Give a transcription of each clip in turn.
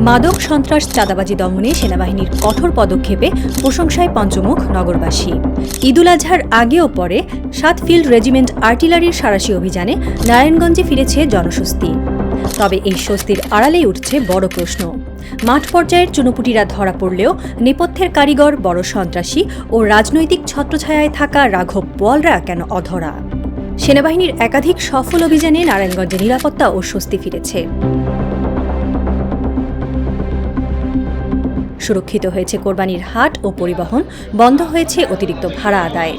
মাদক সন্ত্রাস চাঁদাবাজি দমনে সেনাবাহিনীর কঠোর পদক্ষেপে প্রশংসায় পঞ্চমুখ নগরবাসী। ঈদুল আজহার আগে ও পরে সাত ফিল্ড রেজিমেন্ট আর্টিলারির সারাশি অভিযানে নারায়ণগঞ্জে ফিরেছে জনস্বস্তি। তবে এই স্বস্তির আড়ালেই উঠছে বড় প্রশ্ন। মাঠ পর্যায়ের চুনোপুটিরা ধরা পড়লেও নেপথ্যের কারিগর, বড় সন্ত্রাসী ও রাজনৈতিক ছত্রছায়ায় থাকা রাঘব বোয়ালরা কেন অধরা? সেনাবাহিনীর একাধিক সফল অভিযানে নারায়ণগঞ্জে নিরাপত্তা ও স্বস্তি ফিরেছে। সুরক্ষিত হয়েছে কোরবানির হাট ও পরিবহন বন্ধ হয়েছে অতিরিক্ত ভাড়া আদায়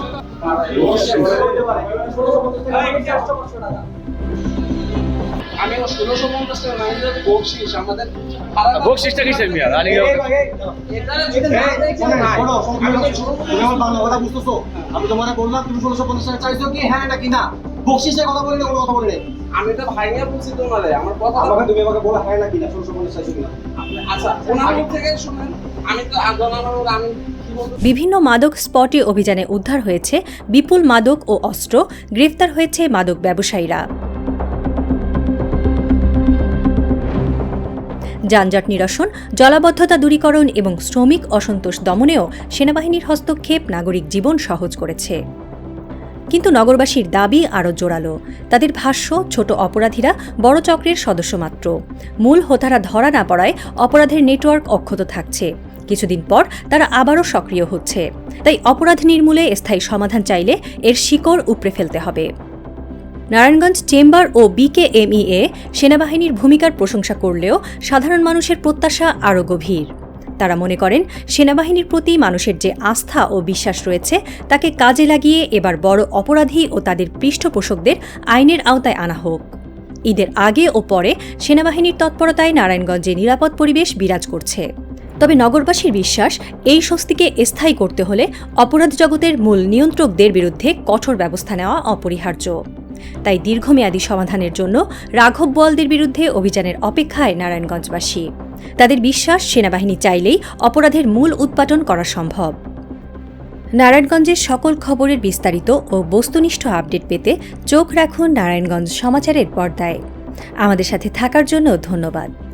আমি ষোলোশো পঞ্চাশ টাকা আমি যদি বকশিস আমাদের বকশিসটা কিসের মিয়া রানী তুমি আমার বাংলা কথা বুঝতেছো আমি তোমাকে বললাম তুমি ষোলোশো পঞ্চাশ টাকা চাইছো কি হ্যাঁ নাকি না বকশিসের কথা বলি না কোনো কথা বলি আমি তো ভাইয়া বলছি তোমারে আমার কথা আমাকে তুমি আমাকে বলো হ্যাঁ না ষোলোশো পঞ্চাশ চাইছো কিনা? আচ্ছা ওনার মুখ থেকে শুনেন। আমি তো আন্দোলন আমি বিভিন্ন মাদক স্পটে অভিযানে উদ্ধার হয়েছে বিপুল মাদক ও অস্ত্র গ্রেফতার হয়েছে মাদক ব্যবসায়ীরা। যানজট নিরসন জলাবদ্ধতা দূরীকরণ এবং শ্রমিক অসন্তোষ দমনেও সেনাবাহিনীর হস্তক্ষেপ নাগরিক জীবন সহজ করেছে। কিন্তু নগরবাসীর দাবি আরও জোরালো। তাদের ভাষ্য, ছোট অপরাধীরা বড় চক্রের সদস্য মাত্র। মূল হোতারা ধরা না পড়ায় অপরাধের নেটওয়ার্ক অক্ষত থাকছে। কিছুদিন পর তারা আবারও সক্রিয় হচ্ছে। তাই অপরাধ নির্মূলে স্থায়ী সমাধান চাইলে এর শিকড় উপড়ে ফেলতে হবে। নারায়ণগঞ্জ চেম্বার ও বিকেএমইএ সেনাবাহিনীর ভূমিকার প্রশংসা করলেও সাধারণ মানুষের প্রত্যাশা আরও গভীর। তারা মনে করেন, সেনাবাহিনীর প্রতি মানুষের যে আস্থা ও বিশ্বাস রয়েছে, তাকে কাজে লাগিয়ে এবার বড় অপরাধী ও তাদের পৃষ্ঠপোষকদের আইনের আওতায় আনা হোক। ঈদের আগে ও পরে সেনাবাহিনীর তৎপরতায় নারায়ণগঞ্জে নিরাপদ পরিবেশ বিরাজ করছে। তবে নগরবাসীর বিশ্বাস, এই স্বস্তিকে স্থায়ী করতে হলে অপরাধ জগতের মূল নিয়ন্ত্রকদের বিরুদ্ধে কঠোর ব্যবস্থা নেওয়া অপরিহার্য। তাই দীর্ঘমেয়াদী সমাধানের জন্য রাঘব বোয়ালদের বিরুদ্ধে অভিযানের অপেক্ষায় নারায়ণগঞ্জবাসী। তাদের বিশ্বাস সেনাবাহিনী চাইলেই অপরাধের মূল উৎপাটন করা সম্ভব। নারায়ণগঞ্জের সকল খবরের বিস্তারিত ও বস্তুনিষ্ঠ আপডেট পেতে চোখ রাখুন নারায়ণগঞ্জ সমাচারের পর্দায়। আমাদের সাথে থাকার জন্য ধন্যবাদ।